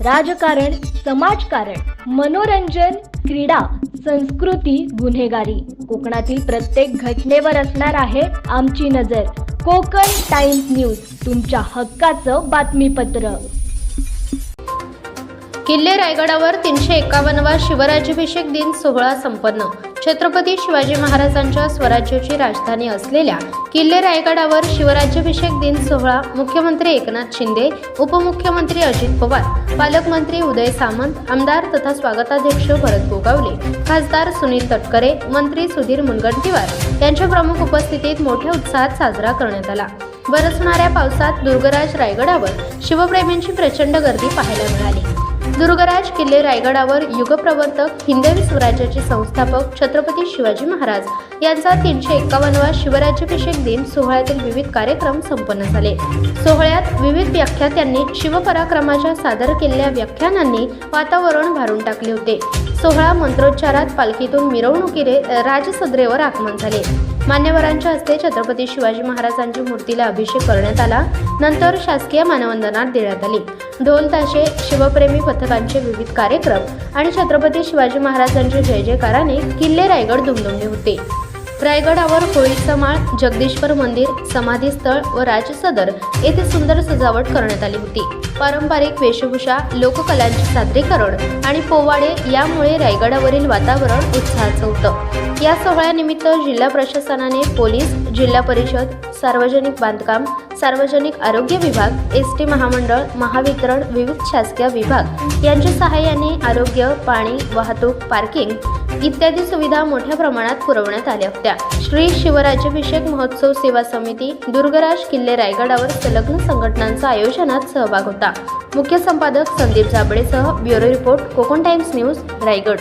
राजकारण समाजकारण मनोरंजन क्रीडा संस्कृती गुन्हेगारी. कोकणातील प्रत्येक घटनेवर असणार आहे आमची नजर. कोकण टाइम्स न्यूज तुमच्या हक्काचं बातमीपत्र. किल्ले रायगडावर तीनशे एकावन्नवा शिवराज्याभिषेक दिन सोहळा संपन्न. छत्रपती शिवाजी महाराजांच्या स्वराज्याची राजधानी असलेल्या किल्ले रायगडावर शिवराज्याभिषेक दिन सोहळा मुख्यमंत्री एकनाथ शिंदे उपमुख्यमंत्री अजित पवार पालकमंत्री उदय सामंत आमदार तथा स्वागताध्यक्ष भरत गोगावले खासदार सुनील तटकरे मंत्री सुधीर मुनगंटीवार यांच्या प्रमुख उपस्थितीत मोठ्या उत्साहात साजरा करण्यात आला. बरसणाऱ्या पावसात दुर्गराज रायगडावर शिवप्रेमींची प्रचंड गर्दी पाहायला मिळाली. दुर्गराज किल्ले रायगडावर युगप्रवर्तक हिंदवी स्वराज्याचे संस्थापक छत्रपती शिवाजी महाराज यांचा तीनशे एक्कावन्नवा शिवराज्याभिषेक दिन सोहळ्यातील विविध कार्यक्रम संपन्न झाले. सोहळ्यात विविध व्याख्यात्यांनी शिवपराक्रमाच्या सादर केलेल्या व्याख्यानांनी वातावरण भारून टाकले होते. सोहळा मंत्रोच्चारात पालखीतून मिरवणुकीने राजसद्रेवर आगमन झाले. मान्यवरांच्या हस्ते छत्रपती शिवाजी महाराजांच्या मूर्तीला अभिषेक करण्यात आला. नंतर शासकीय मानवंदना देण्यात आली. ढोल ताशे शिवप्रेमी पथकांचे विविध कार्यक्रम आणि छत्रपती शिवाजी महाराजांच्या जय जयकाराने किल्ले रायगड दुमदुमले होते. रायगडावर होळीचा माळ जगदीश्वर मंदिर समाधीस्थळ व राजसदर येथे सुंदर सजावट करण्यात आली होती. पारंपरिक वेशभूषा लोककलांचे सादरीकरण आणि पोवाडे यामुळे रायगडावरील वातावरण उत्साहाचं होतं. या सोहळ्यानिमित्त जिल्हा प्रशासनाने पोलीस जिल्हा परिषद सार्वजनिक बांधकाम सार्वजनिक आरोग्य विभाग एस टी महामंडळ महावितरण विविध शासकीय विभाग यांच्या सहाय्याने आरोग्य पाणी वाहतूक पार्किंग इत्यादी सुविधा मोठ्या प्रमाणात पुरवण्यात आल्या होत्या. श्री शिवराज्याभिषेक महोत्सव सेवा समिती दुर्गराज किल्ले रायगडावर संलग्न संघटनांचा आयोजनात सहभाग होता. मुख्य संपादक Sandeep झाबडेसह bureau report Konkan Times news Raigad.